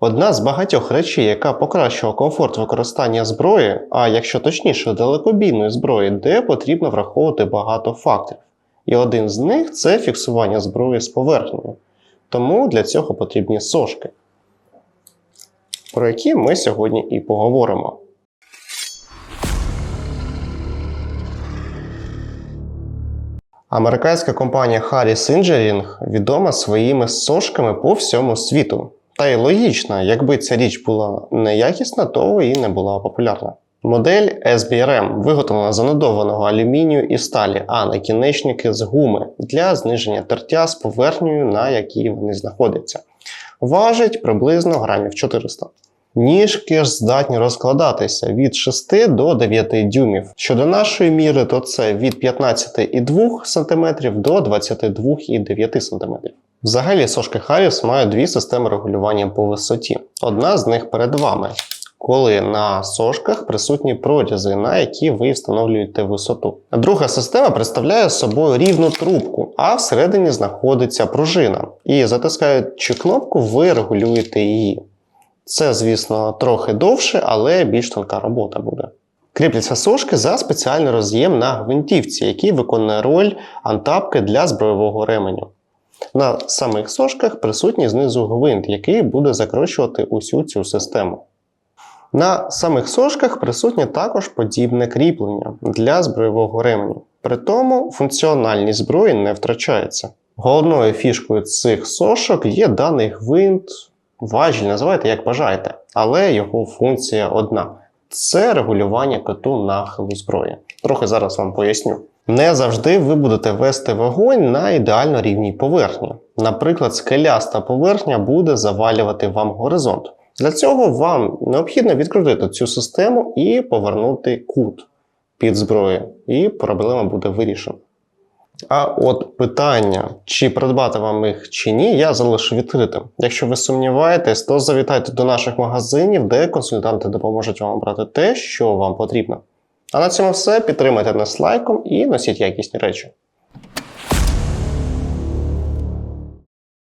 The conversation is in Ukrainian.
Одна з багатьох речей, яка покращила комфорт використання зброї, а якщо точніше, далекобійної зброї, де потрібно враховувати багато факторів. І один з них це фіксування зброї з поверхнею. Тому для цього потрібні сошки, про які ми сьогодні і поговоримо. Американська компанія Harris Engineering відома своїми сошками по всьому світу. Та й логічно, якби ця річ була неякісна, то і не була популярна. Модель SBRM виготовлена з анодованого алюмінію і сталі, а накінечники з гуми для зниження тертя з поверхнею, на якій вони знаходяться. Важить приблизно грамів 400. Ніжки ж здатні розкладатися від 6 до 9 дюймів. Щодо нашої міри, то це від 15,2 см до 22,9 см. Взагалі, сошки Харріс мають дві системи регулювання по висоті. Одна з них перед вами, коли на сошках присутні прорізи, на які ви встановлюєте висоту. Друга система представляє собою рівну трубку, а всередині знаходиться пружина. І затискаючи кнопку, ви регулюєте її. Це, звісно, трохи довше, але більш тонка робота буде. Кріпляться сошки за спеціальний роз'єм на гвинтівці, який виконує роль антапки для збройового ременю. На самих сошках присутній знизу гвинт, який буде закручувати усю цю систему. На самих сошках присутнє також подібне кріплення для збройового ременю. При тому функціональність зброї не втрачається. Головною фішкою цих сошок є даний гвинт, важіль, називайте як бажаєте, але його функція одна це регулювання коту нахилу зброї. Трохи зараз вам поясню. Не завжди ви будете вести вогонь на ідеально рівній поверхні. Наприклад, скеляста поверхня буде завалювати вам горизонт. Для цього вам необхідно відкрутити цю систему і повернути кут під зброю, і проблема буде вирішена. А от питання, чи придбати вам їх чи ні, я залишу відкритим. Якщо ви сумніваєтесь, то завітайте до наших магазинів, де консультанти допоможуть вам обрати те, що вам потрібно. А на цьому все. Підтримайте нас лайком і носіть якісні речі.